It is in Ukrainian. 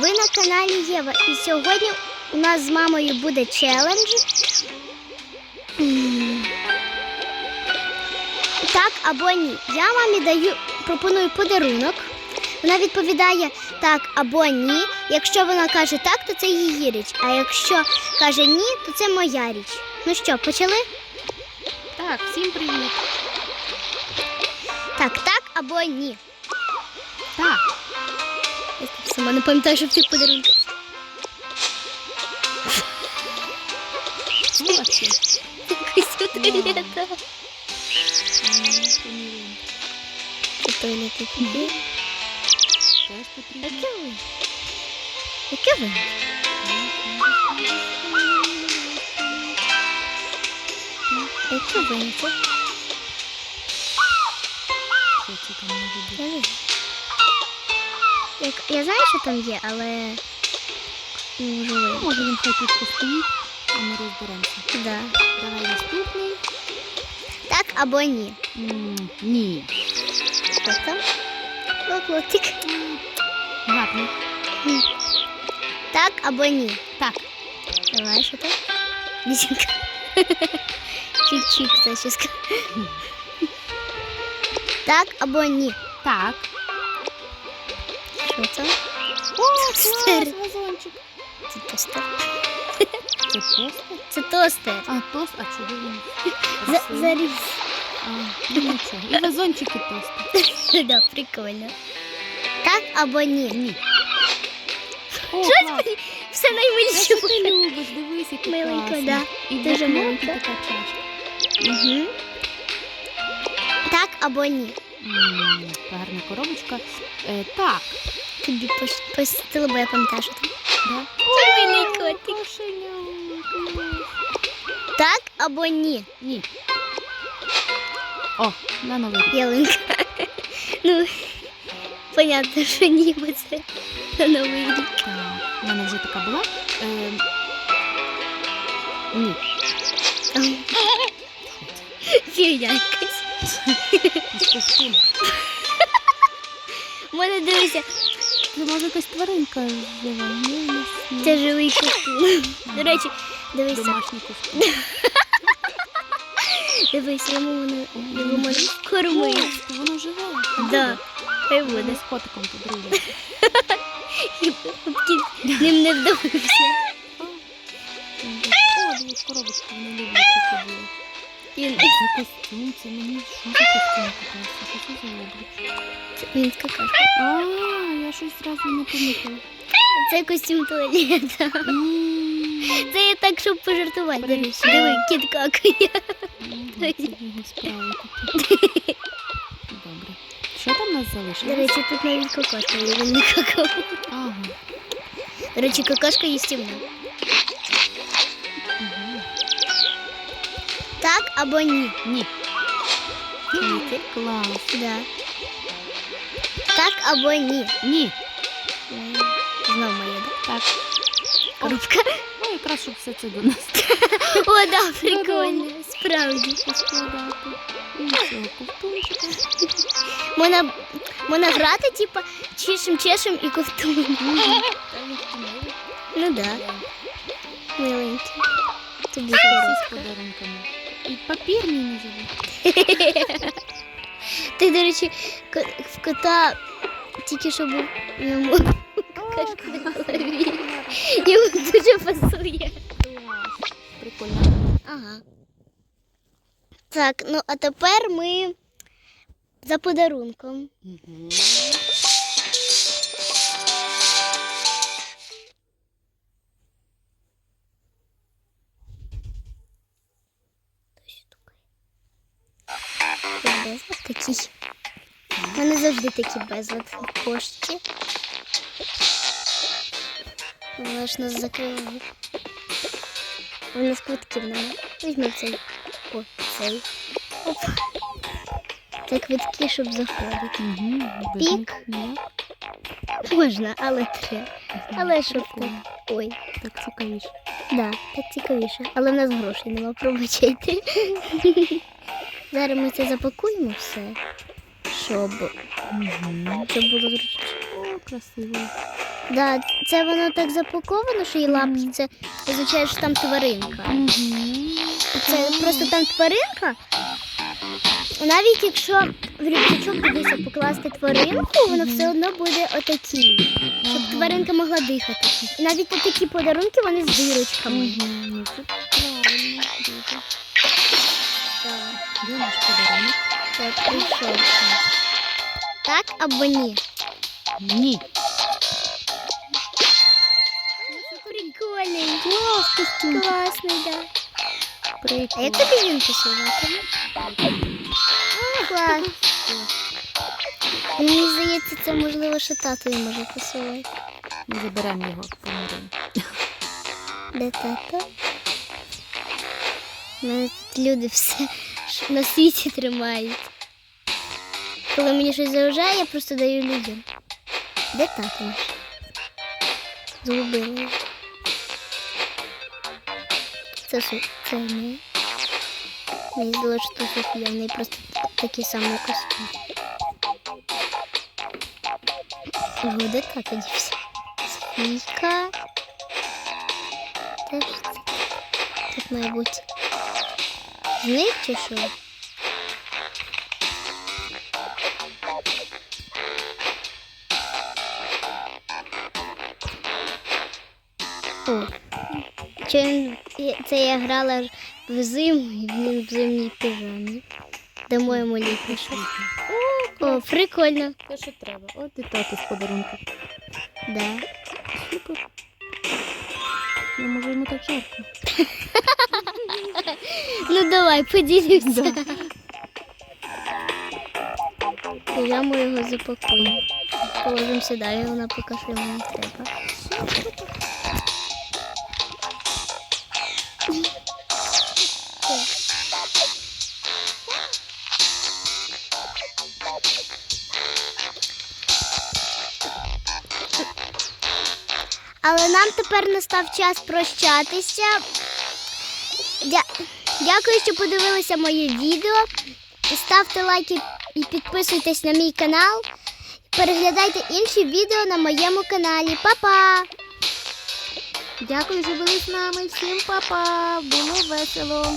Ви на каналі Єва, і сьогодні у нас з мамою буде челендж. Так або ні. Я мамі даю, пропоную подарунок. Вона відповідає так або ні. Якщо вона каже так, то це її річ. А якщо каже ні, то це моя річ. Ну що, почали? Так, всім привіт. Так, так або ні. Так, Я сама не пам'ятаю, що в цих подарунках. Якось у туалета. У туалеті тобі. Яке ви? Яке ви? Яке ви? я знаю, що там є, але не можу Ну, виявити. Може він хай тут постоїть, а ми розберемося. Да. Давай наступний. Так або ні. М, Ні. Що там? Локлотик. Гарний. Так або ні. Так, Давай, що там? Вісімка. Чик-чик, зачіска. Так або ні. так. Що це? О, Тостер. клас, вазончик. Це тостер. Це тостер? Це тостер. А, тост, а чого він? За, заріз. А, ну нічого. І вазончик, і тостер. Да, прикольно. Так або ні. Ні. О, Щось клас. мені все Та наймиліше. що ти любиш? Дивись, який Миленько, класний. да. І Дуже миленько. така чашка. Угу. Так або ні. М, Гарна коробочка. Е, так. Тобі посвітило, бо я пам'ятаю, що там. Да. Це милий котик. Так або ні. Ні. О, на новий. Ялинка. Ну, понятно, що ні, бо це на новий рік. В мене вже така була. Е, ні. Фігня якась. У мене дивися, може якась тваринка жива. Ні, ні. це живий костюм. До речі, дивися, домашній костюм. дивись, йому воно його можна кормити. Воно живе. Да, хай Буде з котиком подруги. І кіт ним не вдавився. О, дивись, коробочки, вони люблять було. Він, Це костюм, це мені що за костюм купився? Що це за облач? він скакав. А, я щось зразу не помітила. Це костюм туалета. Це я так, щоб пожартувати. До речі, диви, кіт какає. його справи такі. Добре. Що там у нас До залишилось? речі, тут навіть какашка є, він не какав. Ага. До речі, какашка їстівна. Так або ні. Ні. Квіти. Клас. Да. Так або ні. Ні. М, Знов моє, да? Так. Коробка. Ну, якраз щоб все це до нас О, да, прикольно. Справді. поскладати. І цього ковтунчика. Можна, можна грати, типа, чешем, чешем і ковтун. Ну да, миленький. Тобі Всі коробка. з подарунками. І папір мій не забудь. Ти, до речі, в кота тільки що був йому какашка на голові. Йому дуже пасує. Прикольно. Ага. Так, ну а тепер ми за подарунком. Угу. Безлад такий. У мене завжди такий безлад в пошті. Вона ж нас закрила. У нас квитків немає. Візьми цей. О, цей. Оп. Це квитки, щоб заходити. Угу. Пік. Можна, але треба. Але щоб так. Ой, Так цікавіше. да, так цікавіше. Але в нас грошей нема, пробачайте. Зараз ми це запакуємо все, щоб Угу. це було зручно. О, красиво. Да, це воно так запаковано, що її лапки, це означає, що там тваринка. Це просто там тваринка. Навіть якщо в рюкзачок дивися покласти тваринку, воно все одно буде отакий, щоб тваринка могла дихати. І навіть такі подарунки вони з дирочками. Так, прийшов. Так або ні? Ні. Прикольний. Клас, костюм. Класний, да. А Прикольно. як тобі він посилатиме? Клас. Мені здається, це можливо, що татові може посилати. Ми заберемо його помиримо. Де тато? У мене тут люди все на світі тримають. Коли мені щось заважає, я просто даю людям. Де? Згубили. його. Це Су- це не. Мені здалося, що Софія, в неї просто такий самий костюм. Ого, де тато дівся? Софійка. Де ж це? Тут має бути. Зник що? О. Це я грала в зиму, і він в зимній піжамі. Дамо йому літнє щось. О, прикольно. Те, що треба. От і тато з подарунку. Да. Супер. Ну, може йому так жарко. Ну давай, поділимося. Піжаму його запакуємо. Положимо сюди, і вона поки що йому треба. Але нам тепер настав час прощатися. Дя- Дякую, що подивилися моє відео. Ставте лайки і підписуйтесь на мій канал. Переглядайте інші відео на моєму каналі. Па-па! Дякую, що були з нами. Всім па-па. Було весело.